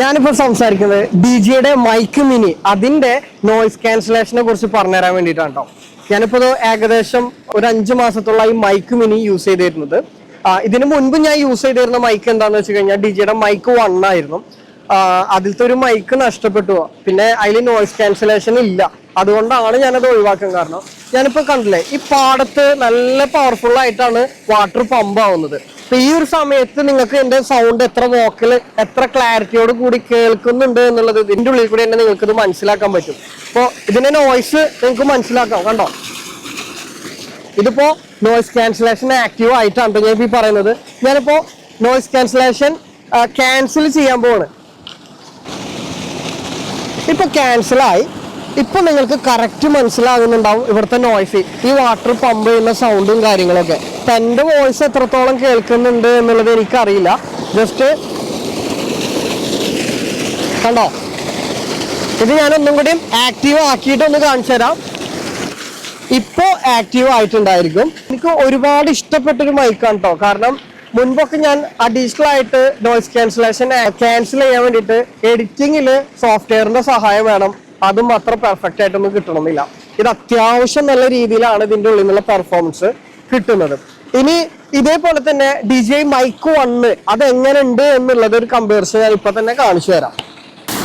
ഞാനിപ്പോ സംസാരിക്കുന്നത് ഡി ജിയുടെ മൈക്ക് മിനി അതിന്റെ നോയിസ് ക്യാൻസലേഷനെ കുറിച്ച് പറഞ്ഞുതരാൻ വേണ്ടിയിട്ടാണ് കേട്ടോ ഞാനിപ്പോ ഇത് ഏകദേശം ഒരു അഞ്ചു മാസത്തോളം ഈ മൈക്ക് മിനി യൂസ് ചെയ്തിരുന്നത്. ഇതിനു മുൻപ് ഞാൻ യൂസ് ചെയ്തിരുന്ന മൈക്ക് എന്താന്ന് വെച്ച് കഴിഞ്ഞാൽ ഡി ജിയുടെ മൈക്ക് വൺ ആയിരുന്നു അതിലത്തെ ഒരു മൈക്ക് നഷ്ടപ്പെട്ടു. പിന്നെ അതിൽ നോയിസ് ക്യാൻസലേഷൻ ഇല്ല. അതുകൊണ്ടാണ് ഞാനത് ഒഴിവാക്കാൻ കാരണം. ഞാനിപ്പോ കണ്ടില്ലേ ഈ പാടത്ത് നല്ല പവർഫുൾ ആയിട്ടാണ് വാട്ടർ പമ്പ് ആവുന്നത്. അപ്പൊ ഈ ഒരു സമയത്ത് നിങ്ങൾക്ക് എന്റെ സൗണ്ട് എത്ര വോക്കൽ എത്ര ക്ലാരിറ്റിയോട് കൂടി കേൾക്കുന്നുണ്ട് എന്നുള്ളത് ഇതിന്റെ ഉള്ളിൽ കൂടി തന്നെ നിങ്ങൾക്ക് ഇത് മനസ്സിലാക്കാൻ പറ്റും. അപ്പോ ഇതിന്റെ നോയ്സ് നിങ്ങൾക്ക് മനസ്സിലാക്കാം കണ്ടോ? ഇതിപ്പോ നോയ്സ് ക്യാൻസലേഷൻ ആക്റ്റീവ് ആയിട്ടാണ് ട്ടോ ഞാൻ ഇപ്പൊ ഈ പറയുന്നത്. ഞാനിപ്പോ നോയ്സ് ക്യാൻസലേഷൻ ക്യാൻസൽ ചെയ്യാൻ പോവാണ്. ഇപ്പൊ ക്യാൻസൽ ആയി. ഇപ്പൊ നിങ്ങൾക്ക് കറക്റ്റ് മനസ്സിലാകുന്നുണ്ടാവും ഇവിടുത്തെ നോയ്സ് ഈ വാട്ടർ പമ്പ് ചെയ്യുന്ന സൗണ്ടും കാര്യങ്ങളൊക്കെ. ഇപ്പൊ വോയിസ് എത്രത്തോളം കേൾക്കുന്നുണ്ട് എന്നുള്ളത് എനിക്കറിയില്ല. ജസ്റ്റ് കണ്ടോ? ഇത് ഞാൻ ഒന്നും കൂടി ആക്റ്റീവ് ആക്കിയിട്ട് ഒന്ന് കാണിച്ചു തരാം. ഇപ്പോ ആക്റ്റീവ് ആയിട്ടുണ്ടായിരിക്കും. എനിക്ക് ഒരുപാട് ഇഷ്ടപ്പെട്ടൊരു മൈക്കാണ് കേട്ടോ കാരണം മുൻപൊക്കെ ഞാൻ അഡീഷണൽ ആയിട്ട് നോയിസ് ക്യാൻസലേഷൻ ക്യാൻസൽ ചെയ്യാൻ വേണ്ടിയിട്ട് എഡിറ്റിംഗിൽ സോഫ്റ്റ്വെയറിന്റെ സഹായം വേണം. അതും അത്ര പെർഫെക്റ്റ് ആയിട്ടൊന്നും കിട്ടണമെന്നില്ല. ഇത് അത്യാവശ്യം നല്ല രീതിയിലാണ് ഇതിന്റെ ഉള്ളിൽ നിന്നുള്ള പെർഫോമൻസ് കിട്ടുന്നത്. ഇനി ഇതേപോലെ തന്നെ ഡി ജെ മൈക്ക് അത് എങ്ങനെ ഉണ്ട് എന്നുള്ളത് ഒരു കമ്പാരിസൺ ഞാൻ ഇപ്പൊ തന്നെ കാണിച്ചു തരാം.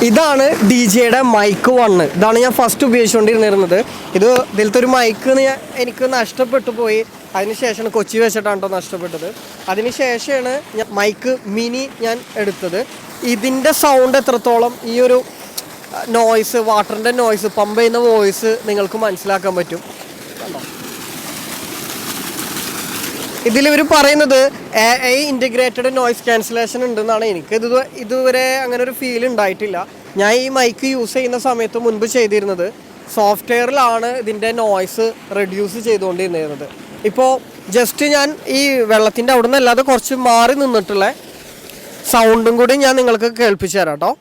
ഇതാണ് ഡി ജെയുടെ മൈക്ക് വണ്ണ് ഇതാണ് ഞാൻ ഫസ്റ്റ് ഉപയോഗിച്ചുകൊണ്ടിരുന്നിരുന്നത്. ഇത് ഇതിലത്തെ ഒരു മൈക്ക് എനിക്ക് നഷ്ടപ്പെട്ടു പോയി. അതിനുശേഷമാണ് കൊച്ചി വെച്ചിട്ടാണ് കേട്ടോ നഷ്ടപ്പെട്ടത്. അതിനുശേഷമാണ് ഞാൻ മൈക്ക് മിനി ഞാൻ എടുത്തത്. ഇതിന്റെ സൗണ്ട് എത്രത്തോളം ഈ ഒരു നോയ്സ് വാട്ടറിന്റെ നോയ്സ് പമ്പ് ചെയ്യുന്ന വോയിസ് നിങ്ങൾക്ക് മനസ്സിലാക്കാൻ പറ്റും. ഇതിലിവർ പറയുന്നത് A I integrated noise cancellation ഉണ്ടെന്നാണ്. എനിക്ക് ഇത് ഇതുവരെ അങ്ങനെ ഒരു ഫീൽ ഉണ്ടായിട്ടില്ല. ഞാൻ ഈ മൈക്ക് യൂസ് ചെയ്യുന്ന സമയത്ത് മുൻപ് ചെയ്തിരുന്നത് സോഫ്റ്റ്വെയറിലാണ് ഇതിന്റെ നോയ്സ് റെഡ്യൂസ് ചെയ്തുകൊണ്ടിരുന്നത്. ഇപ്പോൾ ജസ്റ്റ് ഞാൻ ഈ വെള്ളത്തിന്റെ അവിടെ നിന്നല്ലാതെ കുറച്ച് മാറി നിന്നിട്ടുള്ള സൗണ്ടും കൂടി ഞാൻ നിങ്ങൾക്ക് കേൾപ്പിച്ചു തരാം കേട്ടോ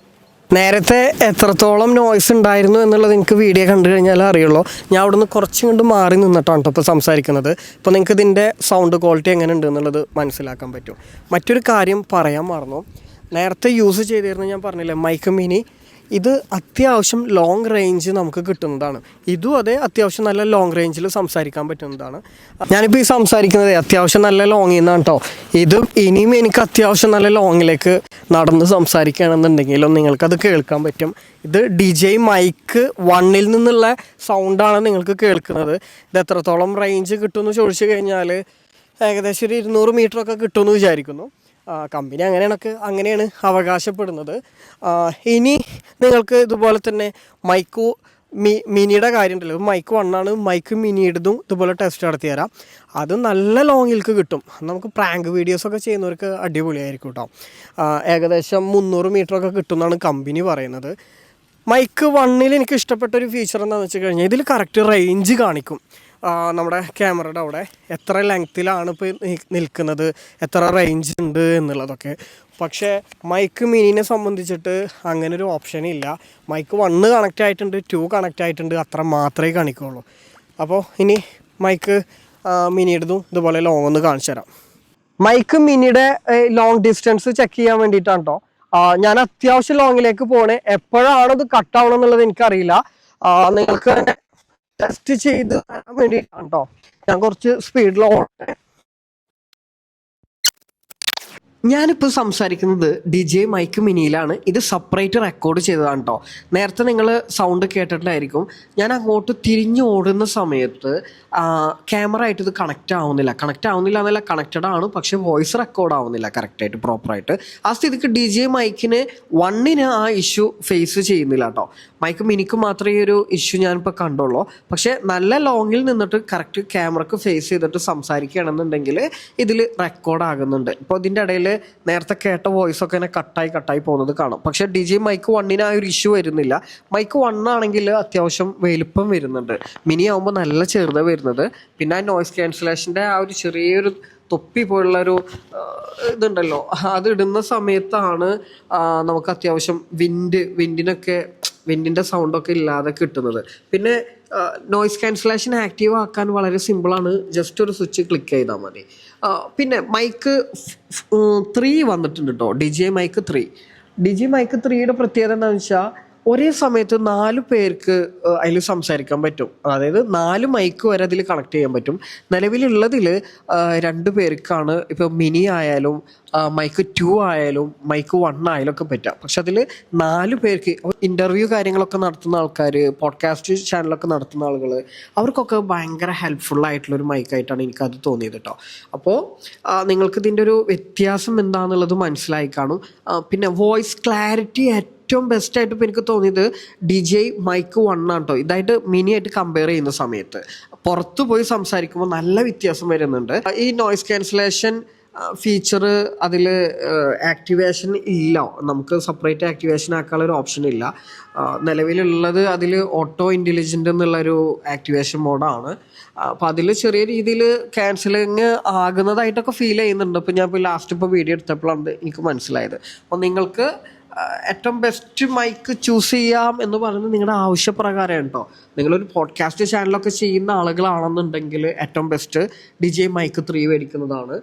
നേരത്തെ എത്രത്തോളം നോയ്സ് ഉണ്ടായിരുന്നു എന്നുള്ളത് നിങ്ങൾക്ക് വീഡിയോ കണ്ടു കഴിഞ്ഞാൽ അറിയുള്ളൂ. ഞാൻ അവിടുന്ന് കുറച്ചും കൊണ്ട് മാറി നിന്നിട്ടാണ് ഇപ്പോൾ സംസാരിക്കുന്നത്. ഇപ്പോൾ നിങ്ങൾക്ക് ഇതിന്റെ സൗണ്ട് ക്വാളിറ്റി എങ്ങനെ ഉണ്ട് എന്നുള്ളത് മനസ്സിലാക്കാൻ പറ്റും. മറ്റൊരു കാര്യം പറയാൻ മറന്നു. നേരത്തെ യൂസ് ചെയ്തിരുന്ന ഞാൻ പറഞ്ഞില്ലേ മൈക്ക് മിനി ഇത് അത്യാവശ്യം ലോങ് റേഞ്ച് നമുക്ക് കിട്ടുന്നതാണ്. ഇതും അതെ അത്യാവശ്യം നല്ല ലോങ് റേഞ്ചിൽ സംസാരിക്കാൻ പറ്റുന്നതാണ്. ഞാനിപ്പോൾ ഈ സംസാരിക്കുന്നത് അത്യാവശ്യം നല്ല ലോങ്ങിൽ നിന്നാണ് കേട്ടോ ഇതും ഇനിയും എനിക്ക് അത്യാവശ്യം നല്ല ലോങ്ങിലേക്ക് നടന്ന് സംസാരിക്കുകയാണെന്നുണ്ടെങ്കിലും നിങ്ങൾക്കത് കേൾക്കാൻ പറ്റും. ഇത് ഡി ജെ മൈക്ക് വണ്ണിൽ നിന്നുള്ള സൗണ്ടാണ് നിങ്ങൾക്ക് കേൾക്കുന്നത്. ഇത് എത്രത്തോളം റേഞ്ച് കിട്ടുമെന്ന് ചോദിച്ചു കഴിഞ്ഞാൽ ഏകദേശം ഒരു ഇരുന്നൂറ് മീറ്ററൊക്കെ കിട്ടുമെന്ന് വിചാരിക്കുന്നു. കമ്പനി അങ്ങനെയാണൊക്കെ അങ്ങനെയാണ് അവകാശപ്പെടുന്നത്. ഇനി നിങ്ങൾക്ക് ഇതുപോലെ തന്നെ മൈക്കോ മി മിനിയുടെ കാര്യം ഉണ്ടല്ലോ മൈക്ക് വണ്ണാണ് മൈക്ക് മിനിയുടേതും ഇതുപോലെ ടെസ്റ്റ് നടത്തി തരാം. അത് നല്ല ലോങ്ങിൽക്ക് കിട്ടും. നമുക്ക് പ്രാങ്ക് വീഡിയോസൊക്കെ ചെയ്യുന്നവർക്ക് അടിപൊളിയായിരിക്കും കേട്ടോ ഏകദേശം മുന്നൂറ് മീറ്ററൊക്കെ കിട്ടുമെന്നാണ് കമ്പനി പറയുന്നത്. മൈക്ക് വണ്ണിൽ എനിക്ക് ഇഷ്ടപ്പെട്ട ഒരു ഫീച്ചർ എന്താണെന്ന് വെച്ച് കഴിഞ്ഞാൽ ഇതിൽ കറക്റ്റ് റേഞ്ച് കാണിക്കും. നമ്മുടെ ക്യാമറയുടെ അവിടെ എത്ര ലെങ്ത്തിലാണ് ഇപ്പോൾ നിൽക്കുന്നത് എത്ര റേഞ്ച് ഉണ്ട് എന്നുള്ളതൊക്കെ. പക്ഷേ മൈക്ക് മിനിനെ സംബന്ധിച്ചിട്ട് അങ്ങനെ ഒരു ഓപ്ഷൻ ഇല്ല. മൈക്ക് വണ്ണ് കണക്റ്റ് ആയിട്ടുണ്ട് ടു കണക്റ്റ് ആയിട്ടുണ്ട് അത്ര മാത്രമേ കാണിക്കുള്ളൂ. അപ്പോൾ ഇനി മൈക്ക് മിനിയുടേതും ഇതുപോലെ ലോങ് ഒന്ന് കാണിച്ചു തരാം. മൈക്ക് മിനിയുടെ ലോങ് ഡിസ്റ്റൻസ് ചെക്ക് ചെയ്യാൻ വേണ്ടിയിട്ടാണ് കേട്ടോ ഞാൻ അത്യാവശ്യം ലോങ്ങിലേക്ക് പോണേ. എപ്പോഴാണ് ഇത് കട്ടാവണം എന്നുള്ളത് എനിക്കറിയില്ല നിങ്ങൾക്ക് ടെസ്റ്റ് ചെയ്ത് തരാൻ വേണ്ടിയിട്ടാണ് കേട്ടോ ഞാൻ കുറച്ച് സ്പീഡിൽ ഓടട്ടെ. ഞാനിപ്പോൾ സംസാരിക്കുന്നത് ഡി ജെ മൈക്ക് മിനിയിലാണ്. ഇത് സെപ്പറേറ്റ് റെക്കോർഡ് ചെയ്തതാണ് കേട്ടോ നേരത്തെ നിങ്ങൾ സൗണ്ട് കേട്ടിട്ടുണ്ടായിരിക്കും. ഞാൻ അങ്ങോട്ട് തിരിഞ്ഞു ഓടുന്ന സമയത്ത് ക്യാമറ ആയിട്ട് ഇത് കണക്റ്റ് ആവുന്നില്ല. കണക്റ്റ് ആവുന്നില്ല എന്നല്ല കണക്റ്റഡ് ആണ്. പക്ഷേ വോയിസ് റെക്കോർഡ് ആവുന്നില്ല കറക്റ്റായിട്ട് പ്രോപ്പറായിട്ട്. ആ സ്ഥിതിക്ക് ഡി ജെ മൈക്കിന് വണ്ണിന് ആ ഇഷ്യൂ ഫേസ് ചെയ്യുന്നില്ല കേട്ടോ മൈക്ക് മിനിക്ക് മാത്രമേ ഒരു ഇഷ്യൂ ഞാനിപ്പോൾ കണ്ടുള്ളൂ. പക്ഷേ നല്ല ലോങ്ങിൽ നിന്നിട്ട് കറക്റ്റ് ക്യാമറക്ക് ഫേസ് ചെയ്തിട്ട് സംസാരിക്കുകയാണെന്നുണ്ടെങ്കിൽ ഇതിൽ റെക്കോർഡ് ആകുന്നുണ്ട്. ഇപ്പോൾ ഇതിന്റെ ഇടയിൽ നേരത്തെ കേട്ട വോയിസ് ഒക്കെ ഇങ്ങനെ കട്ടായി കട്ടായി പോകുന്നത് കാണും. പക്ഷേ ഡി ജി മൈക്ക് വണ്ണിന് ആ ഒരു ഇഷ്യൂ വരുന്നില്ല. മൈക്ക് വൺ ആണെങ്കിൽ അത്യാവശ്യം വലുപ്പം വരുന്നുണ്ട്. മിനി ആകുമ്പോൾ നല്ല ചെറുതാണ് വരുന്നത്. പിന്നെ ആ നോയ്സ് ക്യാൻസലേഷന്റെ ആ ഒരു ചെറിയൊരു തൊപ്പി പോലുള്ളൊരു ഇതുണ്ടല്ലോ. അത് ഇടുന്ന സമയത്താണ് നമുക്ക് അത്യാവശ്യം വിൻഡ് വിൻഡിനൊക്കെ വിൻഡിന്റെ സൗണ്ടൊക്കെ ഇല്ലാതെ കിട്ടുന്നത്. പിന്നെ നോയ്സ് ക്യാൻസലേഷൻ ആക്റ്റീവ് ആക്കാൻ വളരെ സിമ്പിളാണ് ജസ്റ്റ് ഒരു സ്വിച്ച് ക്ലിക്ക് ചെയ്താൽ മതി. പിന്നെ മൈക്ക് ത്രീ വന്നിട്ടുണ്ട് കേട്ടോ D J mic three D G mic ത്രീയുടെ പ്രത്യേകത എന്താണെന്ന് വെച്ചാൽ ഒരേ സമയത്ത് നാല് പേർക്ക് അതിൽ സംസാരിക്കാൻ പറ്റും. അതായത് നാല് മൈക്ക് വരെ അതിൽ കണക്ട് ചെയ്യാൻ പറ്റും. നിലവിലുള്ളതിൽ രണ്ട് പേർക്കാണ് ഇപ്പോൾ മിനി ആയാലും മൈക്ക് ടു ആയാലും മൈക്ക് വൺ ആയാലും ഒക്കെ പറ്റാം. പക്ഷെ അതിൽ നാല് പേർക്ക് ഇന്റർവ്യൂ കാര്യങ്ങളൊക്കെ നടത്തുന്ന ആൾക്കാർ പോഡ്കാസ്റ്റ് ചാനലൊക്കെ നടത്തുന്ന ആളുകൾ അവർക്കൊക്കെ ഭയങ്കര ഹെൽപ്ഫുൾ ആയിട്ടുള്ള ഒരു മൈക്കായിട്ടാണ് എനിക്കത് തോന്നിയത് കേട്ടോ അപ്പോൾ നിങ്ങൾക്ക് ഇതിന്റെ ഒരു വ്യത്യാസം എന്താണെന്നുള്ളത് മനസ്സിലായി കാണും. പിന്നെ വോയിസ് ക്ലാരിറ്റി ഏറ്റവും ബെസ്റ്റ് ആയിട്ട് ഇപ്പോൾ എനിക്ക് തോന്നിയത് ഡി ജെ മൈക്ക് വൺ ആണ് കേട്ടോ ഇതായിട്ട് മിനി ആയിട്ട് കമ്പയർ ചെയ്യുന്ന സമയത്ത്. പുറത്തു പോയി സംസാരിക്കുമ്പോൾ നല്ല വ്യത്യാസം വരുന്നുണ്ട്. ഈ നോയിസ് ക്യാൻസലേഷൻ ഫീച്ചർ അതിൽ ആക്ടിവേഷൻ ഇല്ല. നമുക്ക് സെപ്പറേറ്റ് ആക്ടിവേഷൻ ആക്കാനുള്ള ഒരു ഓപ്ഷൻ ഇല്ല നിലവിലുള്ളത് അതിൽ ഓട്ടോ ഇന്റലിജന്റ് എന്നുള്ളൊരു ആക്ടിവേഷൻ മോഡാണ് അപ്പോൾ അതിൽ ചെറിയ രീതിയിൽ ക്യാൻസലിങ് ആകുന്നതായിട്ടൊക്കെ ഫീൽ ചെയ്യുന്നുണ്ട്. ഇപ്പോൾ ഞാൻ ഇപ്പോൾ ലാസ്റ്റ് ഇപ്പോൾ വീഡിയോ എടുത്തപ്പോഴാണ് എനിക്ക് മനസ്സിലായത്. അപ്പോൾ നിങ്ങൾക്ക് ഏറ്റവും ബെസ്റ്റ് മൈക്ക് ചൂസ് ചെയ്യാം എന്ന് പറയുന്നത് നിങ്ങളുടെ ആവശ്യപ്രകാരം കേട്ടോ നിങ്ങളൊരു പോഡ്കാസ്റ്റ് ചാനലൊക്കെ ചെയ്യുന്ന ആളുകളാണെന്നുണ്ടെങ്കിൽ ഏറ്റവും best D J mic three മേടിക്കുന്നതാണ്.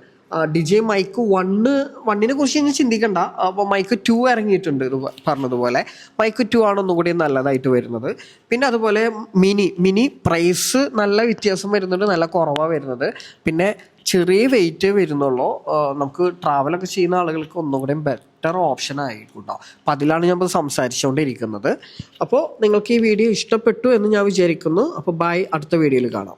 D J mic one വണ്ണിനെ കുറിച്ച് ഇനി ചിന്തിക്കണ്ട. അപ്പോൾ മൈക്ക് ടു ഇറങ്ങിയിട്ടുണ്ട് ഇത് പറഞ്ഞതുപോലെ. മൈക്ക് ടു ആണ് ഒന്നുകൂടി നല്ലതായിട്ട് വരുന്നത്. പിന്നെ അതുപോലെ മിനി മിനി പ്രൈസ് നല്ല വ്യത്യാസം വരുന്നുണ്ട് നല്ല കുറവാണ് വരുന്നത്. പിന്നെ ചെറിയ വെയിറ്റ് വരുന്നുള്ളൂ. നമുക്ക് ട്രാവലൊക്കെ ചെയ്യുന്ന ആളുകൾക്ക് ഒന്നുകൂടി ബെറ്റർ ഓപ്ഷൻ ആയിട്ടുണ്ടോ. അപ്പോൾ അതിലാണ് ഞാൻ സംസാരിച്ചുകൊണ്ടിരിക്കുന്നത് അപ്പോൾ നിങ്ങൾക്ക് ഈ വീഡിയോ ഇഷ്ടപ്പെട്ടു എന്ന് ഞാൻ വിചാരിക്കുന്നു. അപ്പോൾ ബൈ അടുത്ത വീഡിയോയിൽ കാണാം.